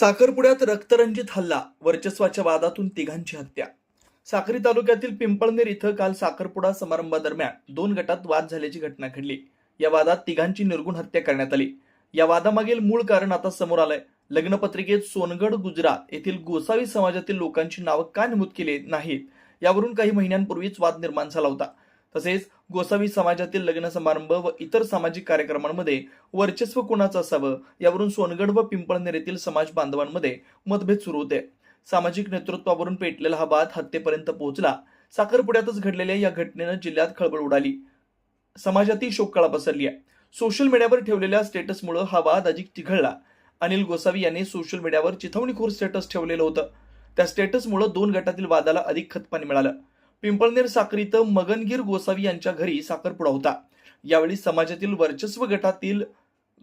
साखरपुड्यात रक्तरंजित हल्ला वर्चस्वाच्या वादातून तिघांची हत्या. साक्री तालुक्यातील पिंपळनेर इथं काल साखरपुडा समारंभादरम्यान दोन गटात वाद झाल्याची घटना घडली. या वादात तिघांची निर्गुण हत्या करण्यात आली. या वादामागील मूळ कारण आता समोर आलंय. लग्नपत्रिकेत सोनगड गुजरात येथील गोसावी समाजातील लोकांची नावं का नमूद केली नाहीत. यावरून काही महिन्यांपूर्वीच वाद निर्माण झाला होता. तसेच गोसावी समाजातील लग्न समारंभ व इतर सामाजिक कार्यक्रमांमध्ये वर्चस्व कोणाचं असावं? यावरून सोनगड व पिंपळनेर येथील समाज बांधवांमध्ये मतभेद सुरू होते. सामाजिक नेतृत्वावरून पेटलेला हा वाद हत्येपर्यंत पोहोचला. साखरपुड्यातच घडलेल्या या घटनेनं जिल्ह्यात खळबळ उडाली. समाजातील शोककळा पसरली आहे. सोशल मीडियावर ठेवलेल्या स्टेटसमुळे हा वाद अधिक चिघळला. अनिल गोसावी यांनी सोशल मीडियावर चिथवणीखोर स्टेटस ठेवलेलं होतं. त्या स्टेटसमुळे दोन गटातील वादाला अधिक खतपाणी मिळालं. पिंपळनेर साखर इथं मगनगीर गोसावी यांच्या घरी साखरपुडा होता. यावेळी समाजातील वर्चस्व गटातील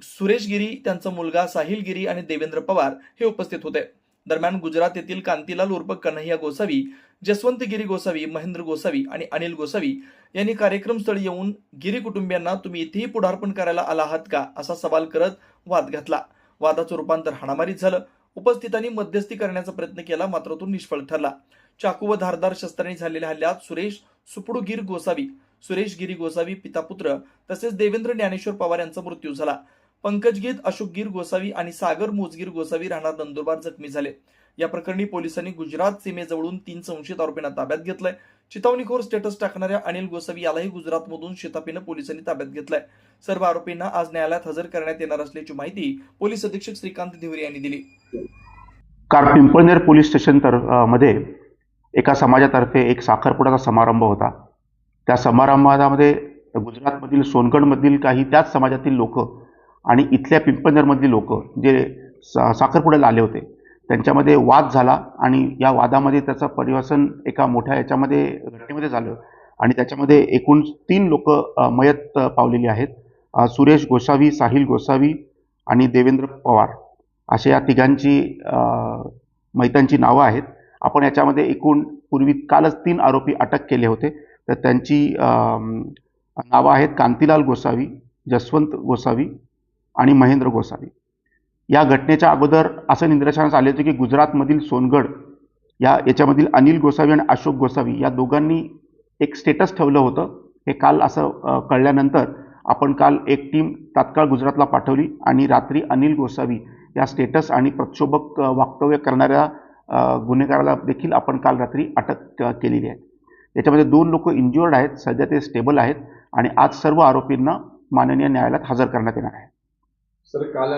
सुरेश गिरी त्यांचा मुलगा साहिल गिरी आणि देवेंद्र पवार हे उपस्थित होते. दरम्यान गुजरात येथील कांतीलाल उर्फ कन्हैया गोसावी जसवंत गिरी गोसावी महेंद्र गोसावी आणि अनिल गोसावी यांनी कार्यक्रमस्थळी येऊन गिरी कुटुंबियांना तुम्ही इथेही पुढारपण करायला आला आहात का? असा सवाल करत वाद घातला. वादाचं रूपांतर हाणामारीत झालं. उपस्थितांनी मध्यस्थी करण्याचा प्रयत्न केला मात्र तो निष्फळ ठरला. चाकू व धारदार शस्त्रांनी झालेल्या हल्ल्यात सुरेश सुपडूगिर गोसावी सुरेश गिरी गोसावी पिता पुत्र तसेच देवेंद्र ज्ञानेश्वर पवार यांचा मृत्यू झाला. पंकज गीत अशोक गिर गोसावी आणि सागर मोजगीर गोसावी राहणार नंदुरबार जखमी झाले. या प्रकरणी पोलिसांनी गुजरात सीमेजवळून तीन संशयित आरोपींना ताब्यात घेतलंय. चितावणीखोर स्टेटस टाकणाऱ्या अनिल गोसावी यालाही गुजरातमधून शेतापीनं पोलिसांनी ताब्यात घेतलंय. सर्व आरोपींना आज न्यायालयात हजर करण्यात येणार असल्याची माहिती पोलीस अधीक्षक श्रीकांत धिवरे यांनी दिली. कार पिंपळनेर पोलीस स्टेशन तर मध्ये एका समाजातर्फे एक साखरपुड्याचा समारंभ होता. त्या समारंभामध्ये गुजरातमधील सोनगडमधील काही त्याच समाजातील लोक आणि इथल्या पिंपळनेरमधील लोक जे सा साखरपुड्याला आले होते त्यांच्यामध्ये वाद झाला आणि या वादामध्ये त्याचं परिवर्तन एका मोठ्या याच्यामध्ये घटनेमध्ये झालं. आणि त्याच्यामध्ये एकूण तीन लोक मयत पावलेली आहेत. सुरेश गोसावी साहिल गोसावी आणि देवेंद्र पवार. अशा या तिघांची मैतांची नावं आहेत. आपण याच्यामध्ये एकूण पूर्वी कालच तीन आरोपी अटक केले होते. तर त्यांची नावं आहेत कांतीलाल गोसावी जसवंत गोसावी आणि महेंद्र गोसावी. या घटनेच्या अगोदर असं निदर्शनास आले होते की गुजरातमधील सोनगड या याच्यामधील अनिल गोसावी आणि अशोक गोसावी या दोघांनी एक स्टेटस ठेवलं होतं. हे काल असं कळल्यानंतर आपण काल एक टीम तात्काळ गुजरातला पाठवली आणि रात्री अनिल गोसावी या स्टेटस आणि प्रक्षोभक वक्तव्य करणाऱ्या गुन्हेगाराला देखील आपण काल रात्री अटक केलेली आहे. याच्यामध्ये दोन लोक इंज्युअर्ड आहेत सध्या ते स्टेबल आहेत आणि आज सर्व आरोपींना माननीय न्यायालयात हजर करण्यात येणार आहे. सर काल